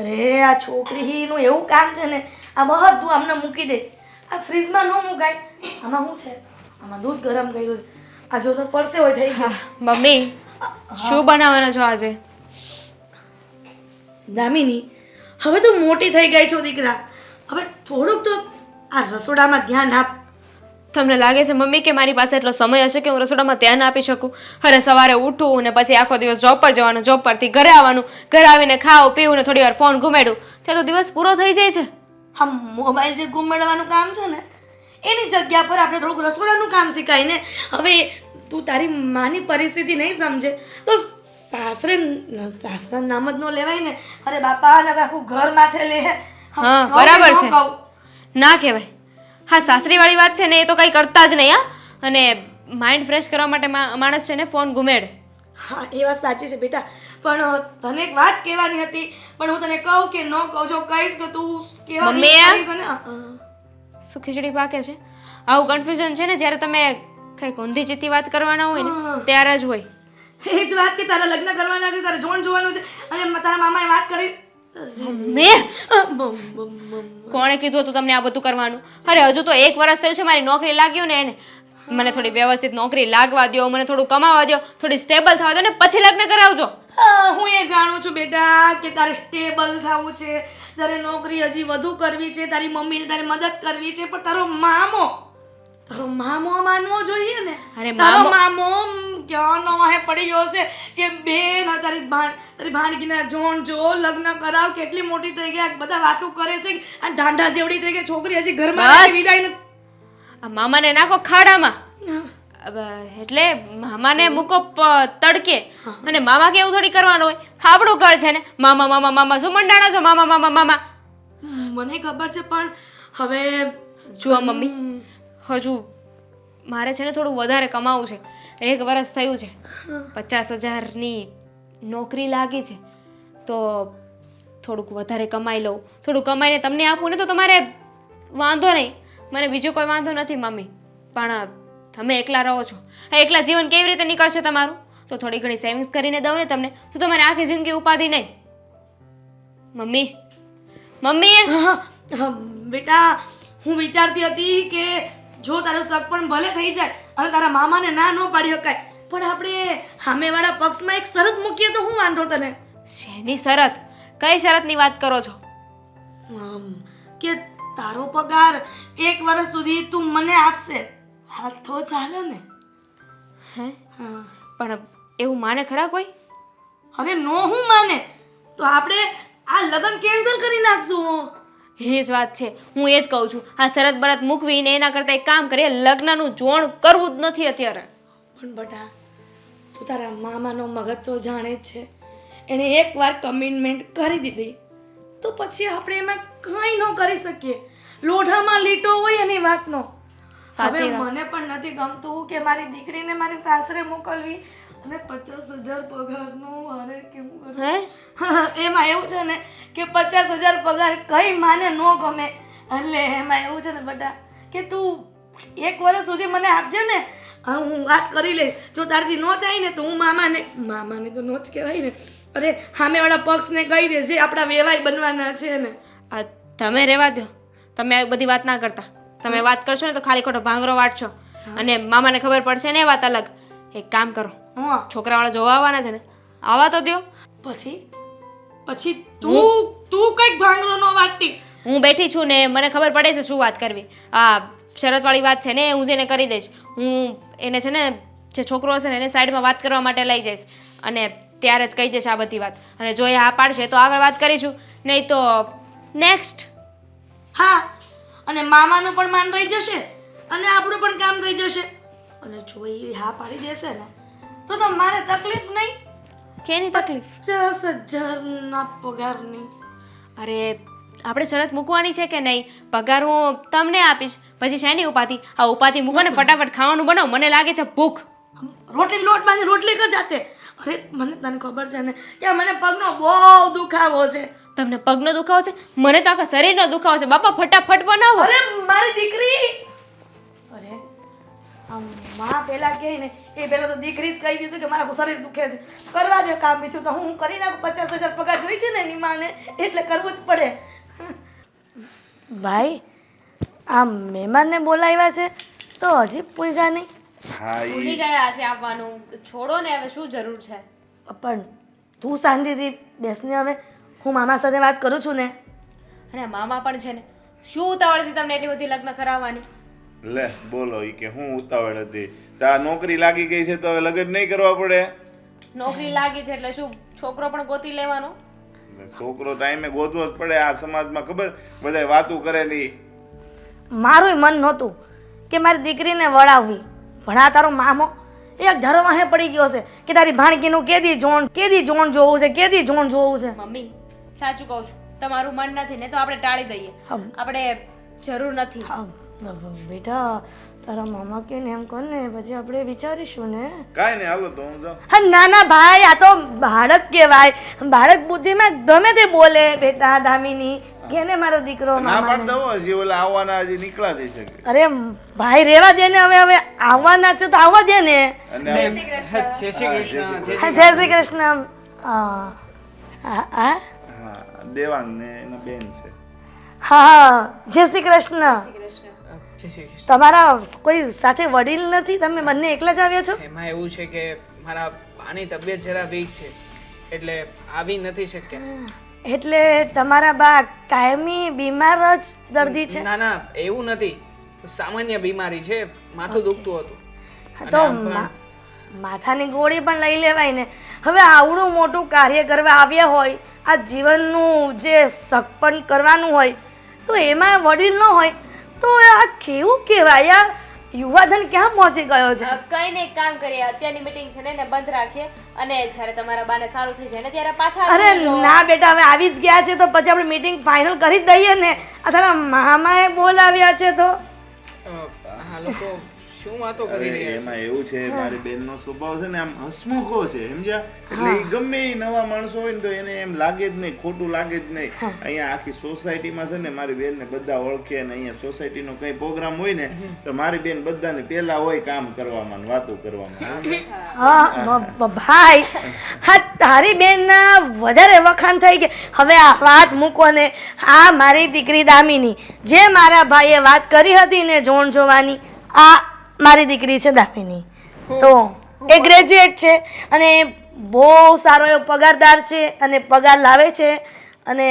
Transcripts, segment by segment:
અરે આ છોકરીનું એવું કામ છે ને આ બધું આમને મૂકી દે. આ ફ્રીજમાં ન મુકાય. આમાં શું છે? આમાં દૂધ ગરમ કર્યું છે. આ જો તો પડશે હોય થઈ ગયું. મમ્મી શું બનાવવાના છો આજે? દામિની હવે તો મોટી થઈ ગઈ છો દીકરા. હવે થોડુંક તો આ રસોડામાં ધ્યાન આપ. તમને લાગે છે મમ્મી કે મારી પાસે એટલો સમય હશે કે હું રસોડામાં ધ્યાન આપી શકું? અરે સવારે ઉઠું અને પછી આખો દિવસ જોબ પર જવાનું જોબ પરથી ઘરે આવવાનું. ઘરે આવીને ખાવું પીવું ને થોડી વાર ફોન ઘુમેડું. ત્યાં તો દિવસ પૂરો થઈ જાય છે. હા મોબાઈલ જે ગુમાડવાનું કામ છે ને એની જગ્યા પર આપણે થોડુંક રસોડાનું કામ શીખાય ને. હવે તું તારી માની પરિસ્થિતિ નહીં સમજે તો સાસરે સાસરા નામ જ ન લેવાય ને. અરે બાપા આખું ઘર માથે લે. હા, બરાબર છે. ના કહેવાય. હા સાસરીવાળી વાત છે ને એ તો કંઈ કરતા જ નહીં હા. અને માઇન્ડ ફ્રેશ કરવા માટે માણસ છે ને ફોન ગુમેડ. હા એ વાત સાચી છે બેટા. પણ તને એક વાત કહેવાની હતી પણ હું તને કહું કે ન કહું જો કહીશ તો તું કહેવા શું ખીચડી પાકે છે? આવું કન્ફ્યુઝન છે ને જ્યારે તમે કઈ ઊંધી ચીતી વાત કરવાના હોય ને ત્યારે જ હોય. એ જ વાત કે તારા લગ્ન કરવાના છે તારે જોણ જોવાનું છે અને તારા મામાએ વાત કરી મેં. કોણે કીધું હતું તમને આ બધું કરવાનું? અરે હજુ તો એક વર્ષ થયું છે મારી નોકરી લાગ્યું ને એને. મને થોડી વ્યવસ્થિત નોકરી લાગવા દ્યો મને થોડું કમાવા દ્યો થોડી સ્ટેબલ થવા દો ને પછી લગ્ન કરાવજો. હું એ જાણું છું બેટા કે તારે સ્ટેબલ થવું છે તારે નોકરી હજી વધુ કરવી છે તારી મમ્મીને તારે મદદ કરવી છે પણ તારો મામો તારો મામો માનવો જોઈએ ને? અરે મામો- મામો ક્યાંનો વાહે પડી ગયો છે કે બેન તારી ભાણ તારી ભાણગીના જોણ જો લગ્ન કરાવ કેટલી મોટી થઈ ગયા બધા વાતો કરે છે આ ઢાંઢા જેવડી થઈ ગઈ છોકરી હજી ઘરમાં વિદાય નથી? આ મામાને નાખો ખાડામાં. એટલે મામાને મૂકો તડકે. અને મામા કેવું થોડી કરવાનું હોય? આપણું ઘર છે ને. મામા મામા મામા શું મંડાણા છો? મામા મામા મામા. મને ખબર છે પણ હવે જો મમ્મી. હજુ મારે છે ને થોડું વધારે કમાવું છે. એક વર્ષ થયું છે. પચાસ હજારની નોકરી લાગી છે. તો થોડુંક વધારે કમાઈ લઉં. થોડું કમાઈને તમને આપું ને તો તમારે વાંધો નહીં. મને બીજો કોઈ વાંધો નથી મમ્મી. પણ તમે એકલા રહો છો. એકલા જીવન કેવી રીતે નીકળશે તમારું? તો થોડી ઘણી સેવિંગ્સ કરીને દઉં ને તમને. તો તમારે આખી જિંદગી ઉપાધિ નહીં. મમ્મી. મમ્મી. બેટા હું વિચારતી હતી કે જો તારો શક પણ ભલે થઈ જાય અને તારા મામાને ના ન પાડી શકાય પણ આપણે સામેવાળા પક્ષમાં એક શરત મૂકીએ તો હું વાંધો તને? શેની શરત? કઈ શરતની વાત કરો છો? કે તારો પગાર એક વર્ષ સુધી તું મને આપશે. હા તો ચાલે ને. હે? હા. પણ એવું માને ખરા કોઈ? અરે નો હું માને? તો આપણે આ લગ્ન કેન્સલ કરી નાખશું. એ જ વાત છે. હું એ જ કહું છું. આ શરત બરત મૂકવીને એના કરતાં એક કામ કરીએ. લગ્નનું જોણ કરવું જ નથી અત્યારે. પણ બટા તું તારા મામાનો મગજ તો જાણે જ છે. એણે એકવાર કમિટમેન્ટ કરી દીધી. તો પછી આપણે એમાં કંઈ ન કરી શકીએ. લોઢામાં લીટો હોય એની વાતનો. હવે મને પણ નથી ગમતું કે મારી દીકરીને મારી સાસરે મોકલવી. અને પચાસ હજાર પગારનું અરે કેવું કરું હે? એમાં એવું છે ને કે પચાસ હજાર પગાર કઈ માને ન ગમે. એટલે એમાં એવું છે ને બટા કે તું એક વર્ષ સુધી મને આપજે ને. હા, હું વાત કરી લઈશ. જો તારથી ન થાય ને તો હું મામાને મામાને તો ન જ કહેવાય ને. અરે સામેવાળા પક્ષને કહી દે જે આપણા વેવાય બનવાના છે ને. આ તમે રહેવા દો. તમે આવી બધી વાત ના કરતા. તમે વાત કરશો ને તો ખાલી ખોટો ભાંગરો વાટશો. અને મામાને ખબર પડશે ને એ વાત અલગ. એક કામ કરો. હા. છોકરાવાળા જોવા આવવાના છે ને? આવવા તો દો પછી? પછી તું તું કંઈક ભાંગરો નો વાટતી. હું બેઠી છું ને મને ખબર પડે છે શું વાત કરવી. આ શરતવાળી વાત છે ને હું જેને કરી દઈશ. હું એને છે ને જે છોકરો હશે ને એને સાઈડમાં વાત કરવા માટે લઈ જઈશ. અને ત્યારે જ કહી દઈશ આ બધી વાત. અને જો એ હા પાડશે તો આગળ વાત કરીશું. નહીં તો નેક્સ્ટ હા. અને મામાનું પણ માન રહી જશે. અને આપણું પણ કામ થઈ જશે. અને જો એ હા પાડી દેશે ને તો તો મારે તકલીફ નહીં. કેની તકલીફ? પચાસ હજારના પગારની. અરે આપણે શરત મૂકવાની છે કે નહીં? પગાર હું તમને આપીશ. પછી શેની ઉપાધિ? આ ઉપાધિ મૂકો ને ફટાફટ ખાવાનું બનાવો. મને લાગે છે ભૂખ. રોટલી લોટ બાંધી રોટલી કર જાતે. અરે મને તને ખબર છે ને કે મને પગનો બહુ દુખાવો છે. તમને પગનો દુખાવો છે? મને તો આખા શરીરનો દુખાવો છે. બાપા ફટાફટ બનાવો. અરે મારી દીકરી! અરે આમ માં પેલા કહે ને એ પહેલાં તો દીકરી જ કહી દીધું કે મારા શરીર દુખે છે. કરવા દે કામ બીજું તો હું કરી નાખું. પચાસ હજાર પગાર જોઈ છે ને એની માને એટલે કરવું જ પડે. ભાઈ આ મહેમાનને બોલાવ્યા છે તો હજી પૂછ્યા નહીં. હા ભૂલી ગયા છે આવવાનું. છોડો ને હવે શું જરૂર છે? પણ તું શાંતિથી બેસને હવે. હું મામા સાથે વાત કરું છું ને. અને મામા પણ છે ને શું ઉતાવળથી તમને એટલી બધી લગ્ન કરાવવાની? લે બોલો ઈ કે હું ઉતાવળ હતી. તા નોકરી લાગી ગઈ છે તો હવે લગ્ન નહીં કરવા પડે? નોકરી લાગી છે એટલે શું છોકરો પણ ગોતી લેવાનો? છોકરો ટાઈમે ગોતવો જ પડે આ સમાજમાં ખબર? બધાય વાતું કરે ની મારું મન નહોતું કે મારી દીકરીને વળાવવી. ભણા તારો મામો એક ધરવાહે પડી ગયો છે કે તારી ભાણકીનું કેદી જોણ કેદી જોણ જોવું છે કેદી જોણ જોવું છે? મમ્મી સાચું કહું છું તમારું મન નથી ને તો આપણે ટાળી દઈએ. આપણે જરૂર નથી. બેટા તારા મામા કે ને એમ કર ને પછી આપણે વિચારીશું ને. કાઈ નહીં હાલો તો હું જાઉં. હા ના ના ભાઈ આ તો બાળક કહેવાય. બાળક બુદ્ધિમાં ગમે તે બોલે બેટા દામિની કેને મારો દીકરો ના મામાને. પાડતા હજી ઓલા આવવાના હજી નીકળા જઈ શકે. અરે ભાઈ રેવા દે ને હવે હવે આવવાના છે તો આવવા દે ને. જય શ્રી કૃષ્ણ જય હા, જય શ્રી કૃષ્ણ હા હા હા. હા દેવાંગ ને એના બેન છે. હા જય શ્રી કૃષ્ણ જય શ્રી કૃષ્ણ તમારા કોઈ સાથે વડીલ નથી? તમે બંને એકલા જ આવ્યા છો? એમાં એવું છે કે મારા બાની તબિયત જરા વીક છે એટલે આવી નથી શક્યા. એટલે તમારા બા કાયમી બીમાર જ દર્દી છે? ના ના એવું નથી. સામાન્ય બીમારી છે માથું દુખતું હતું. તો માથાની ગોળી પણ લઈ લેવાય ને. હવે આવડું મોટું કાર્ય કરવા આવ્યા હોય આ જીવનનું જે સગપણ કરવાનું હોય તો એમાં વડીલ ન હોય. તો આ કેવું કહેવાય આ યુવાધન ક્યાં પહોંચી ગયો છે? કઈ નહીં કામ કરીએ. અત્યારની મીટિંગ છે ને એને બંધ રાખીએ અને જ્યારે તમારા બાને સારું થઈ જાય ને ત્યારે પાછા અરે ના બેટા હવે આવી જ ગયા છે તો પછી આપણે મીટિંગ ફાઇનલ કરી જ દઈએ ને. આ તારા મામાએ બોલાવ્યા છે તો. આ લોકો શું વાતો કરી રહ્યા એમાં એવું છે મારી બેનનો સ્વભાવ છે ને આમ હસમુખો છે સમજ્યા? એટલે ગમે નવા માણસો હોય ને તો એને એમ લાગે જ નહીં ખોટું લાગે જ નહીં. અહીંયા આખી સોસાયટીમાં છે ને મારી બેનને બધા ઓળખે ને અહીંયા સોસાયટીનો કઈ પ્રોગ્રામ હોય ને તો મારી બેન બધાને પેલા હોય કામ કરવામાં ને વાતો કરવામાં ભાઈ હા તારી બેનના વધારે વખાણ થઈ ગયા હવે આ વાત મૂકો ને આ મારી દીકરી દામિની. જે મારા ભાઈએ વાત કરી હતી ને જોણ જોવાની આ મારી દીકરી છે દામિની. તો એ ગ્રેજ્યુએટ છે અને બહુ સારો એવો પગારદાર છે અને પગાર લાવે છે. અને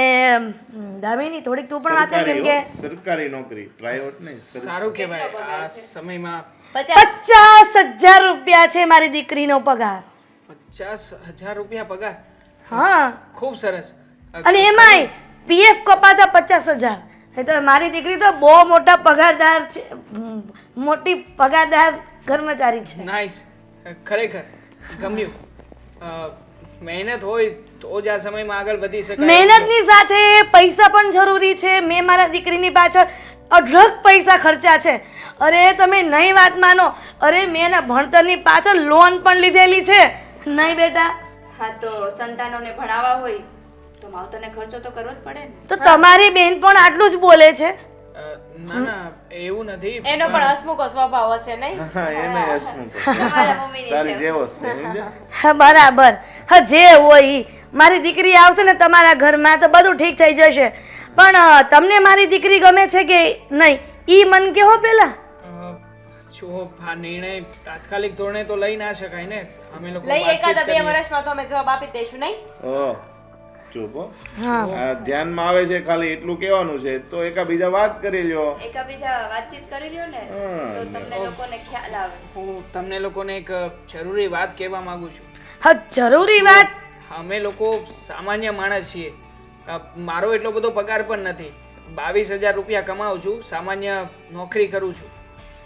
દામિની થોડીક તું પણ વાત કર કેમ કે સરકારી નોકરી પ્રાઇવેટ નહીં સારું કહેવાય આ સમયમાં પચાસ પચાસ હજાર રૂપિયા છે મારી દીકરીનો પગાર. પચાસ હજાર રૂપિયા પગાર? હા. ખૂબ સરસ. અને એમાંય પીએફ કપાતા પચાસ હજાર. એ તો મારી દીકરી તો બહુ મોટા પગારદાર છે. મોટી પગારદાર કર્મચારી છે. નાઈસ ખરેખર. ગમ્યું. મહેનત હોય તો જ આ સમયમાં આગળ વધી શકાય. મહેનતની સાથે પૈસા પણ જરૂરી છે. મેં મારા દીકરીની પાછળ અઢળક પૈસા ખર્ચા છે. અરે તમે નહીં વાત માનો. અરે મેં એના ભણતરની પાછળ લોન પણ લીધેલી છે. નહીં બેટા. હા તો સંતાનોને ભણાવવા હોય માવતરને ખર્ચો તો કરવો જ પડે ને. તો તમારી બેન પણ આટલું જ બોલે છે? અ, ના ના એવું નથી. એનો પણ હસમુખો સ્વભાવ હશે નહીં? હા એને હસમુખ મારા મમ્મીની તારી જેમ. જેવો જ છે સમજ્યા? હા બરાબર. હા જે હોય ઈ. મારી દીકરી આવશે ને તમારા ઘરમાં તો બધું ઠીક થઈ જશે. પણ અ, તમને મારી દીકરી ગમે છે કે નહીં? ઈ મન કેહો પેલા? અ, આ નિર્ણય તાત્કાલિક ધોરણે તો લઈ ના શકાય ને. અમે લોકો લઈ વાતચીત બે કરીએ. વર્ષમાં તો અમે જવાબ આપી જ દઈશું નહીં? ઓહ, ચૂપ હા. ધ્યાનમાં આવે છે ખાલી એટલું કહેવાનું છે. તો એકા બીજા વાત કરી લ્યો. એકાબીજા વાતચીત કરી લ્યો ને તો તમને લોકોને ખ્યાલ આવે. હું તમને લોકોને એક જરૂરી વાત કહેવા માંગુ છું. હા જરૂરી વાત. અમે લોકો સામાન્ય માણસ છીએ. મારો એટલો બધો પગાર પણ નથી. બાવીસ હજાર રૂપિયા કમાઉં છું સામાન્ય નોકરી કરું છું.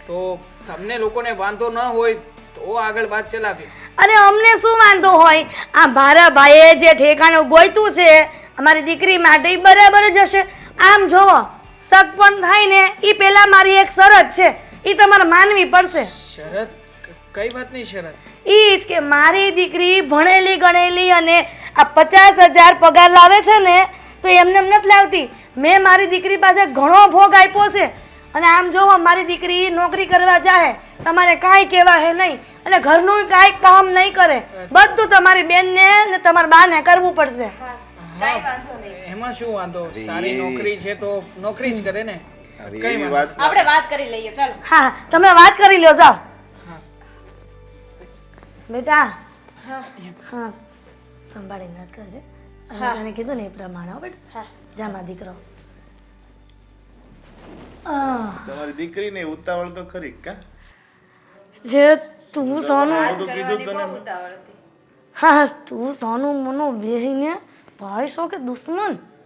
તો તમને લોકોને વાંધો ન હોય તો આગળ વાત ચલાવીએ. અને અમને શું વાંધો હોય? આ મારા ભાઈએ જે ઠેકાણું ગોઈતું છે અમારી દીકરી માટે બરાબર જ હશે. આમ જોવો સગ પણ થાય ને એ પહેલાં મારી એક શરત છે. એ તમારે માનવી પડશે. શરત? કઈ વાતની શરત? ઈ જ કે મારી દીકરી ભણેલી ગણેલી અને આ પચાસ હજાર પગાર લાવે છે ને તો એમને એમ નથી લાવતી. મેં મારી દીકરી પાસે ઘણો ભોગ આપ્યો છે. અને આમ જોવો મારી દીકરી નોકરી કરવા જાય તમારે કાંઈ કહેવા હે નહીં. અને ઘરનું કાંઈ કામ નહીં કરે. બધું તમારી બેનને ને તમારા બાને કરવું પડશે. વાંધો એમાં શું વાંધો? સારી નોકરી છે તો નોકરી જ કરે ને. કઈ વાત આપણે વાત કરી લઈએ ચાલો. હા તમે વાત કરી લ્યો જાઓ. બેટા. હા. સંભાળીને વાત કરજે. અને કીધું ને એ પ્રમાણે હો બેટા. જામા દીકરો. તમારી દીકરીને ઉતાવળ તો ખરી કા? જે તું સોનું હા તું સોનું મનો બેહીને ભાઈ શો કે દુશ્મન?